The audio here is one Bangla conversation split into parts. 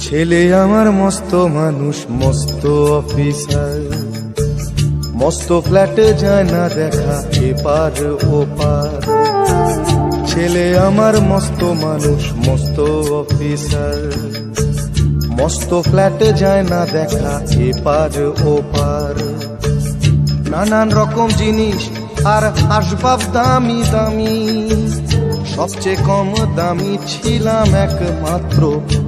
ছেলে আমার মস্ত মানুষ, মস্ত অফিসার মস্ত ফ্ল্যাটে যায় না দেখা, এপার ওপার। ছেলে আমার মস্ত মানুষ, মস্ত অফিসার মস্ত ফ্ল্যাটে যায় না দেখা, এপার ওপার। নানান রকম জিনিস, আর আসবাব দামি দামি। সবচেয়ে কম দামি ছিলাম একমাত্র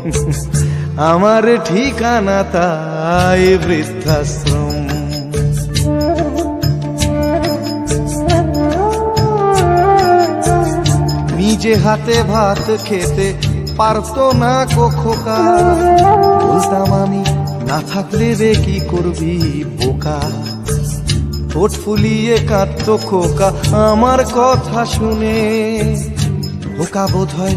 আমার ঠিকানা তাই বৃদ্ধাশ্রম। নিজে হাতে ভাত খেতে পারতো না কখোকা। বলতাম আমি, না থাকলে রে কি করবি বোকা? ঠোঁট ফুলিয়ে কাঁদত খোকা, আমার কথা শুনে। বোকা বোধ হয়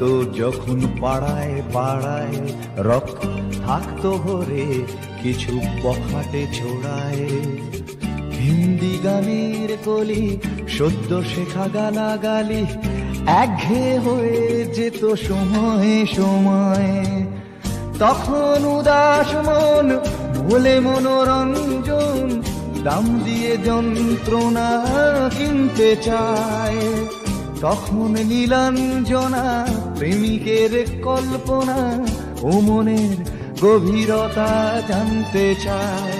তো যখন পাড়ায় পাড়ায় রক্ত থাকতো ভরে, কিছু বখাটে ছোড়ায়। হিন্দি গানের কলি, সদ্য শেখা গালাগালি একঘেয়ে হয়ে যেত সময়ে সময়ে। তখন উদাস মন ভুলে মনোরঞ্জন, দাম দিয়ে যন্ত্রণা কিনতে চায়। তখন নীলাঞ্জনা প্রেমিকের কল্পনা ও মনের গভীরতা জানতে চায়।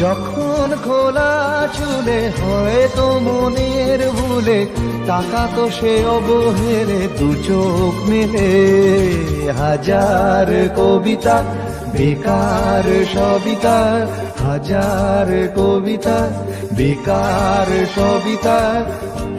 যখন খোলা চুলে হয়তো মনের ভুলে টাকা তো সে অবহেলে, দু চোখ মেলে। হাজার কবিতা, বেকার সবিতা, হাজার কবিতা, বেকার সবিতা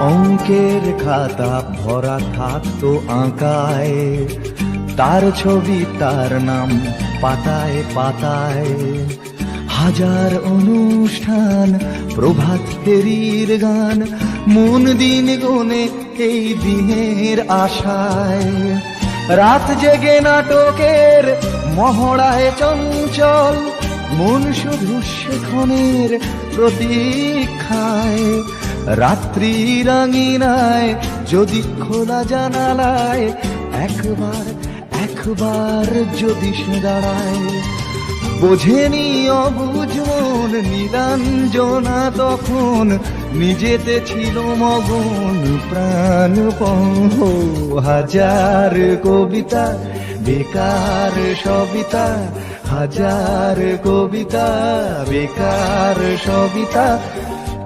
অঙ্কের খাতা ভরা থাকতো আঁকায়। তার ছবি, তার নাম পাতায় পাতায়। হাজার অনুষ্ঠান, প্রভাত ফেরির গান, মন দিন গনে এই দিনের আশায়। রাত জেগে নাটকের মহড়ায় চঞ্চল, মন শুধু সেখনের প্রতীক্ষায়। রাত্রি রাঙিনায় যদি খোলা জানালায় একবার একবার যদি সে দাঁড়ায়। বোঝেনি অবুঝ মন, নীলাঞ্জনা তখন নিজেতে ছিল মগন প্রাণ হাজার কবিতা, বেকার সবিতা, হাজার কবিতা, বেকার সবিতা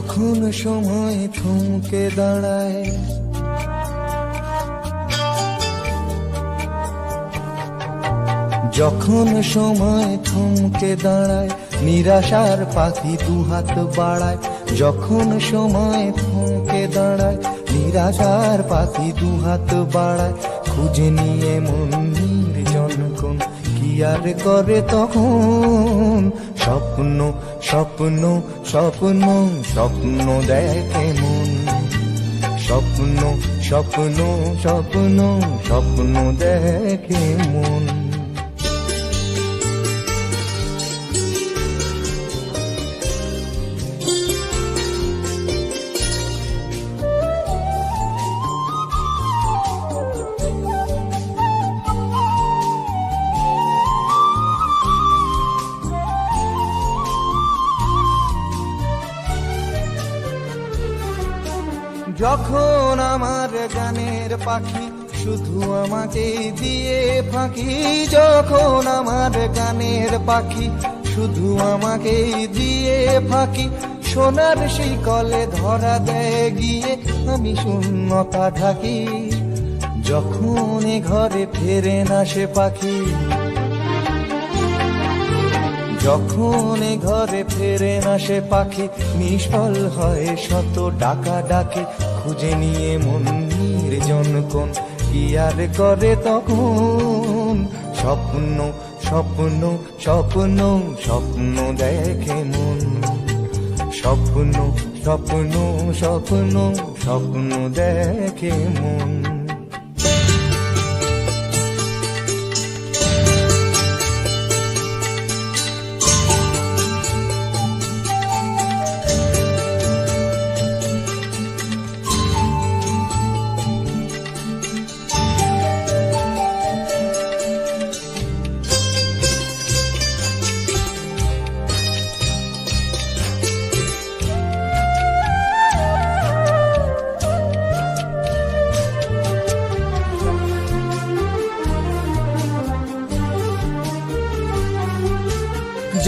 যখন সময় থমকে দাঁড়ায়। যখন সময় থমকে দাঁড়ায়, নিরাশার পাখি দুহাত বাড়ায়। যখন সময় থমকে দাঁড়ায়, নিরাশার পাখি দুহাত বাড়ায়। খুঁজে নিয়ে মন আর করে তখন স্বপ্ন স্বপ্ন স্বপ্ন স্বপ্ন দেখে মন। স্বপ্ন স্বপ্ন স্বপ্ন স্বপ্ন দেখে মন। আমার গানের পাখি, শুধু আমাকে দিয়ে ফাঁকি। যখন আমার গানের পাখি, শুধু আমাকে দিয়ে ফাঁকি। সোনার সেই কলে ধরা দেয় গিয়ে আমি শূন্যতা ঢাকি। যখন ঘরে ফেরে না সে পাখি। যখন ঘরে ফেরে না সে পাখি, নিষ্ফল হয় শত ডাকা ডাকে। খুঁজে নিয়ে মন নির্জন কোন কি আর করে তখন? স্বপ্ন স্বপ্ন স্বপ্ন স্বপ্ন দেখে মন। স্বপ্ন স্বপ্ন স্বপ্ন স্বপ্ন দেখে মন।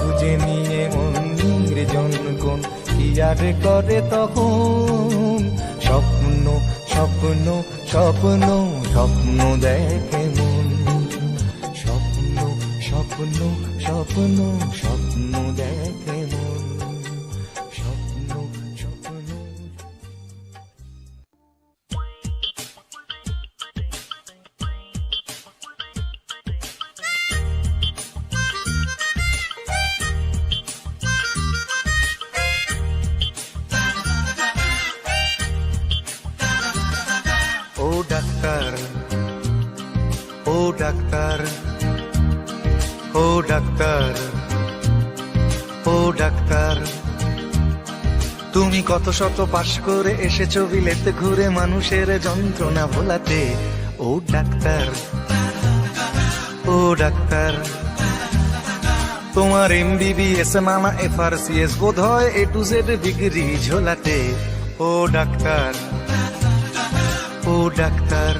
খুঁজে নিয়ে মন নির্জন কোন কি আর করে তখন? স্বপ্ন স্বপ্ন স্বপ্ন স্বপ্ন দেখে মন। স্বপ্ন স্বপ্ন স্বপ্ন স্বপ্ন শত পাশ করে এসেছ বিলেতে ঘুরে মানুষের যন্ত্রণা ভোলাতে। ও ডাক্তার ও ডাক্তার, তোমার এম এমবিবিএস নানা এফআরসিএস বোধ হয় এ টু জেড ডিগ্রি ঝোলাতে। ও ডাক্তার ও ডাক্তার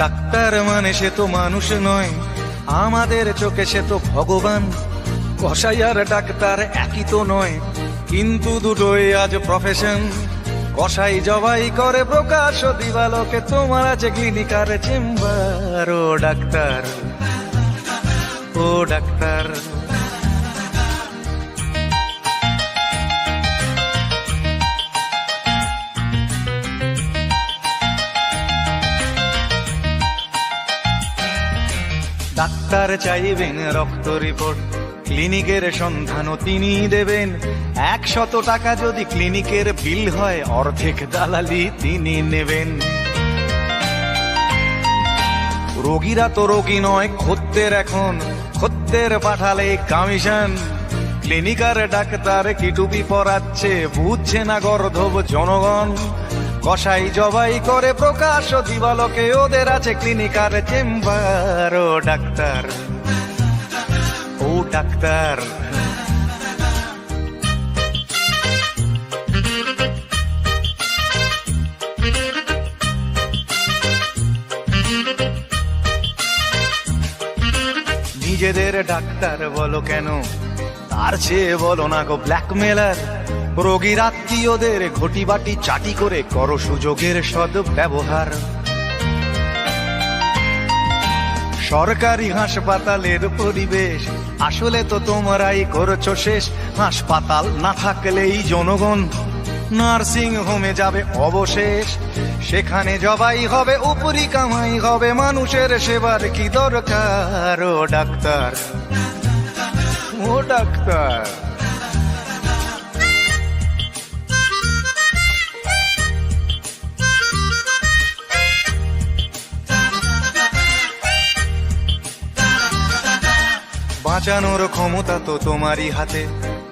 ডাক্তার মানে সে তো মানুষ নয়, আমাদের চোখে সে তো ভগবান। কসাই আর ডাক্তার একই তো নয় কিন্তু দুটোই আজ প্রফেশন কষাই জবাই করে প্রকাশ দিবালোকে, তোমার আছে ক্লিনিকার চেম্বার ও ডাক্তার ও ডাক্তার। ডাক্তার চাইবেন রক্ত রিপোর্ট ক্লিনিকের সন্ধানও তিনি দেবেন। একশত টাকা যদি ক্লিনিকের বিল হয়, অর্ধেক দালালি তিনি নেবেন। রোগীরা তো রোগী নয়, খদ্দের এখন। খদ্দের পাঠালে কমিশন ক্লিনিকার ডাক্তার কি টুপি পরাচ্ছে, বুঝছে না গর্ধব জনগণ। কসাই জবাই করে প্রকাশ, দিবালকে ওদের আছে ক্লিনিকার চেম্বার ও ডাক্তার। ডাক্তার। নিজেদের ডাক্তার বলো কেন? তার চেয়ে বলো না গো ব্ল্যাকমেলার রোগীর আত্মীয়দের ঘটি বাটি চাটি করে করো সুযোগের সদ ব্যবহার। সরকারি হাসপাতালের পরিবেশ আসলে তো তোমরাই করছ শেষ। হাসপাতাল না থাকলেই জনগণ। নার্সিং হোমে যাবে অবশেষ। সেখানে জবাই হবে, উপরি কামাই হবে। মানুষের সেবার কি দরকার? ও ডাক্তার। ও ডাক্তার। বাঁচানোর ক্ষমতা তো তোমারই হাতে।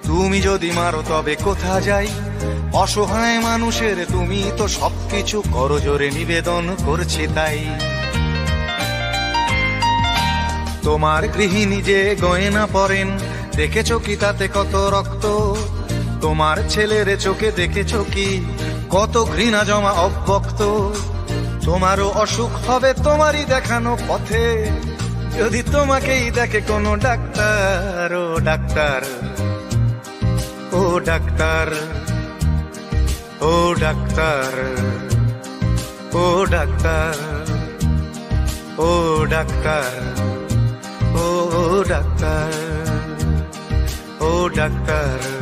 তুমি যদি মারো, তবে কোথা যাই? অসহায় মানুষের তুমি তো সবকিছু করজোরে নিবেদন করছে তাই। তোমার গৃহিণী যে গয়না পরেন, দেখেছ কি তাতে কত রক্ত? তোমার ছেলের চোখে দেখেছ কি কত ঘৃণা জমা অব্যক্ত? তোমারও অসুখ হবে, তোমারই দেখানো পথে। যদি তোমাকেই দেখে কোনো ডাক্তার, ও ডাক্তার ও ডাক্তার ও ডাক্তার ও ডাক্তার ও ডাক্তার ও ডাক্তার ও ডাক্তার।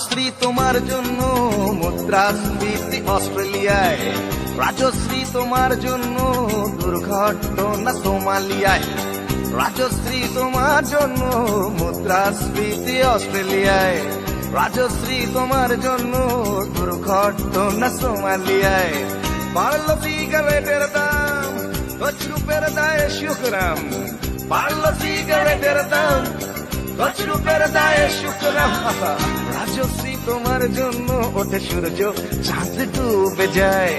রাজশ্রী তোমার জন্য মুদ্রাস্ফীতি অস্ট্রেলিয়ায়। রাজশ্রী তোমার জন্য দুর্ঘটনা সোমালিয়ায়। রাজশ্রী তোমার জন্য মুদ্রাস্ফীতি অস্ট্রেলিয়ায়। রাজশ্রী তোমার জন্য দুর্ঘটনা সোমালিয়ায়। বাড়লো সিগারেটের দাম কচরুপের দায়ে শুক্রাম। বাড়লো সিগারেটের দাম কচরুপের দায়ে শুক্রাম। রাজশ্রী তোমার জন্য ওঠে সূর্য, চাঁদ ডুবে যায়।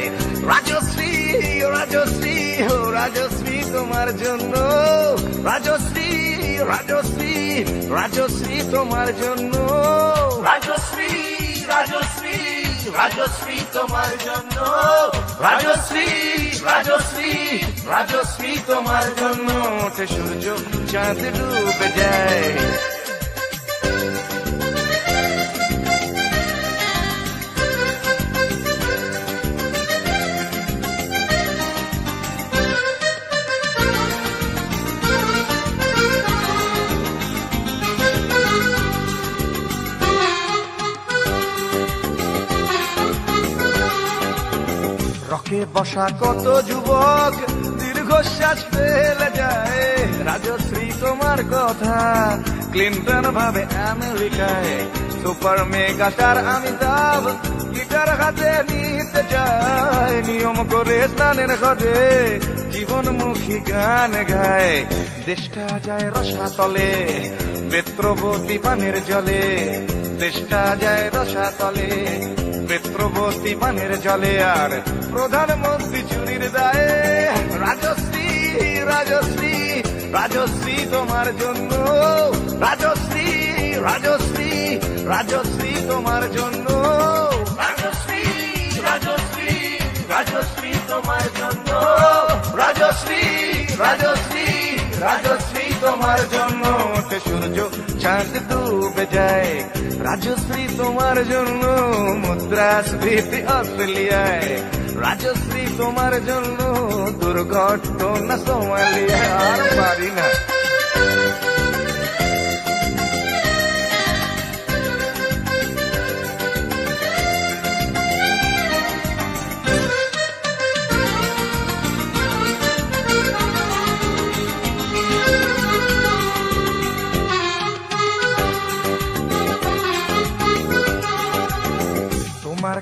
রাজশ্রী, ও রাজশ্রী ও রাজশ্রী তোমার জন্য। রাজশ্রী রাজশ্রী রাজশ্রী তোমার জন্য। রাজশ্রী রাজশ্রী রাজশ্রী তোমার জন্য। রাজশ্রী রাজশ্রী রাজশ্রী তোমার জন্য ওঠে সূর্য, চাঁদ ডুবে যায়। রকে বসা কত যুবক দীর্ঘশ্বাস ফেলে যায়। রাজশ্রী, তোমার কথা ক্লিন্টন ভাবে আমেরিকায়। সুপার মেগাস্টার অমিতাভ গিটার হাতে নিতে যায় নিয়ম করে স্নানের ঘরে জীবনমুখী গান গায়। দেশটা যায় রসাতলে বেত্রবতী পানের জলে। দেশটা যায় রসাতলে বেত্রবতী পানের জলে আর প্রধানমন্ত্রী চুরির দায়ে। রাজশ্রী রাজশ্রী রাজশ্রী তোমার জন্য। রাজশ্রী রাজশ্রী রাজশ্রী তোমার জন্য। রাজশ্রী রাজশ্রী রাজশ্রী তোমার জন্য। রাজশ্রী রাজশ্রী রাজশ্রী তোমার জন্য। সূর্য চাঁদ ডুবে যায়। রাজশ্রী তোমার জন্য মুদ্রাস্ফীতি অস্ট্রেলিয়ায়। রাজশ্রী তোমার জন্য দুর্ঘটনা সোমালিয়া আর পারি না।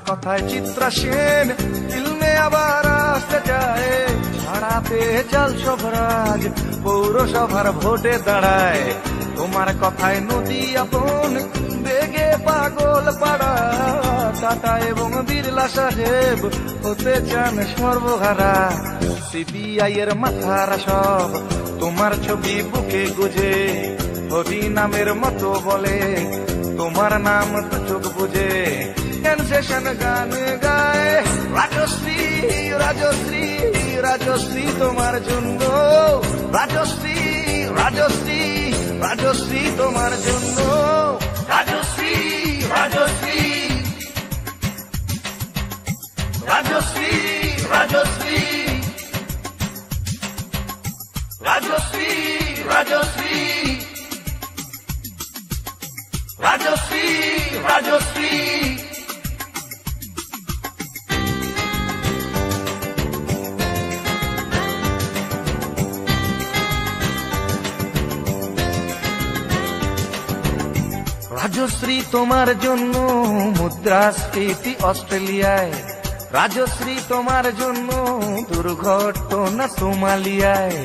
কথায় চিত্রা সেন ফিল্মে আবার আসতে চায়। ছাড়াতে চাল সভরাজ, পৌরসভার ভোটে দাঁড়ায়। তোমার কথায় নদী আপন, বেগে পাগল পাড়া। টাটা এবং বিড়লা সাহেব, হতে চান সর্বহারা। সিবিআই এর মাথারা সব, তোমার ছবি বুকে গুজে। হরি নামের মতো বলে, তোমার নাম তো চোখ বুঝে। সেনসেশন গান গায়। রাজশ্রী রাজশ্রী রাজশ্রী তোমার জন্য। রাজশ্রী রাজশ্রী রাজশ্রী তোমার জন্য। রাজশ্রী রাজশ্রী। রাজশ্রী রাজশ্রী। রাজশ্রী তোমার জন্য, মুদ্রাস্ফীতি অস্ট্রেলিয়ায়। রাজশ্রী তোমার জন্য, দুর্ঘটনা সোমালিয়ায়।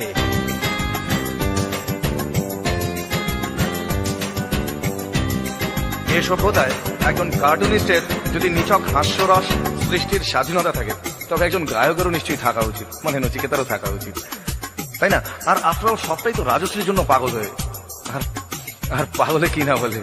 এ সভ্যতায় একজন কার্টুনিস্টের যদি নিছক হাস্যরস সৃষ্টির স্বাধীনতা থাকে, তবে একজন গায়কেরও নিশ্চয়ই থাকা উচিত মানে নচিকেতারও থাকা উচিত। তাই না? আর আফটার সবটাই তো রাজশ্রীর জন্য পাগল হয়ে আর আর পাগলে কি না বলে?